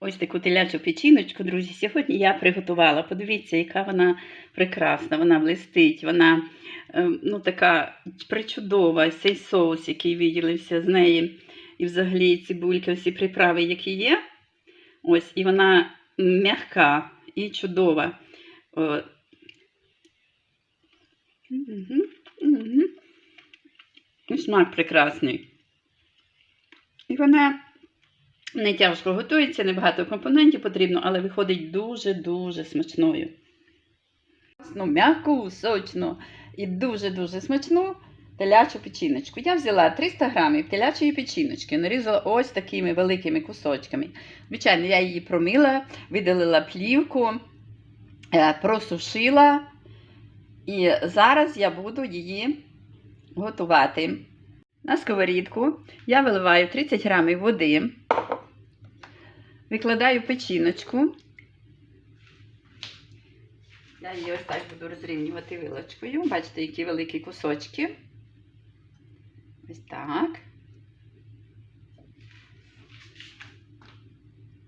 Ось таку телячу печіночку, друзі, сьогодні я приготувала. Подивіться, яка вона прекрасна, вона блистить, вона е, ну, така причудова, цей соус, який виділився з неї, і взагалі цибулька, всі приправи, які є. Ось, і вона м'яка і чудова. О. Мгм, мгм. І смак прекрасний. І вона не тяжко готується, небагато компонентів потрібно, але виходить дуже-дуже смачною. Ну, м'яку, сочну і дуже-дуже смачну телячу печіночку. Я взяла 300 грамів телячої печіночки, нарізала ось такими великими кусочками. Звичайно, я її промила, видалила плівку, е, просушила. І зараз я буду її готувати. На сковорідку я виливаю 30 грамів води, викладаю печіночку. Я її ось так буду розрівнювати вилочкою. Бачите, які великі кусочки. Ось так.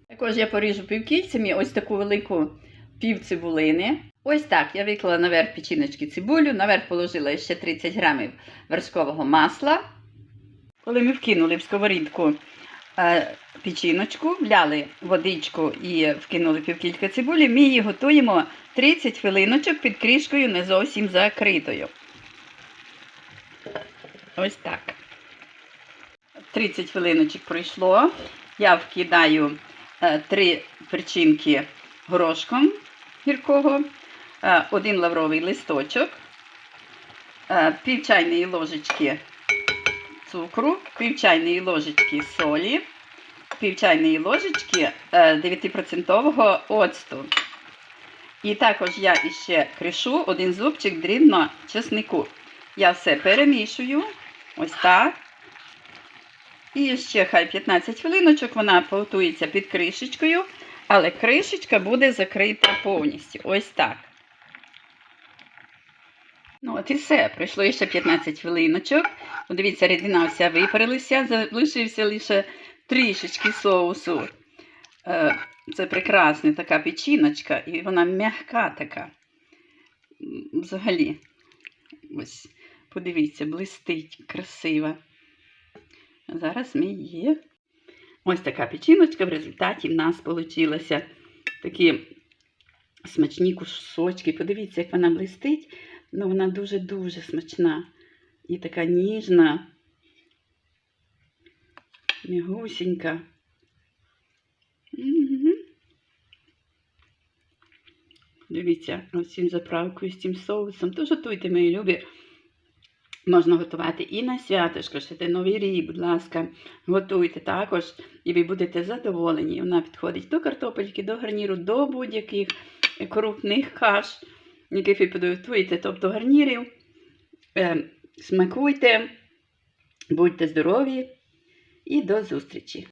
Також я поріжу півкільцями ось таку велику пів цибулини. Ось так я виклала наверх печіночки цибулю, наверх положила ще 30 грамів вершкового масла. Коли ми вкинули в сковорідку печіночку, вляли водичку і вкинули півкілька цибулі, ми її готуємо 30 хвилиночок під кришкою не зовсім закритою. Ось так. 30 хвилиночок пройшло. Я вкидаю е, 3 перчинки горошком гіркого, е, один лавровий листочок, е, пів ложечки цукру, пів чайної ложечки солі, пів чайної ложечки е, 9% оцту. І також я іще кришу один зубчик дрібно чеснику. Я все перемішую. Ось так. І ще хай 15 хвилиночок вона готується під кришечкою, але кришечка буде закрита повністю. Ось так. Ну, от і все. Пройшло ще 15 хвилиночок. Подивіться, рідина вся випарилася, залишився лише трішечки соусу. Е, Це прекрасна така печіночка, і вона м'яка така. Взагалі, ось, подивіться, блистить, красива. Зараз ми її. Ось така печіночка в результаті в нас вийшла. Такі смачні кусочки. Подивіться, як вона блистить. Ну, вона дуже-дуже смачна. І така ніжна, м'ягусінька. Дивіться, ось цим заправкою, з цим соусом. Тож готуйте, мої любі. Можна готувати і на святочко, ще новий рік, будь ласка, готуйте також, і ви будете задоволені. Вона підходить до картопельки, до гарніру, до будь-яких крупних каш, яких ви підготуєте, тобто гарнірів. Е, смакуйте, будьте здорові і до зустрічі!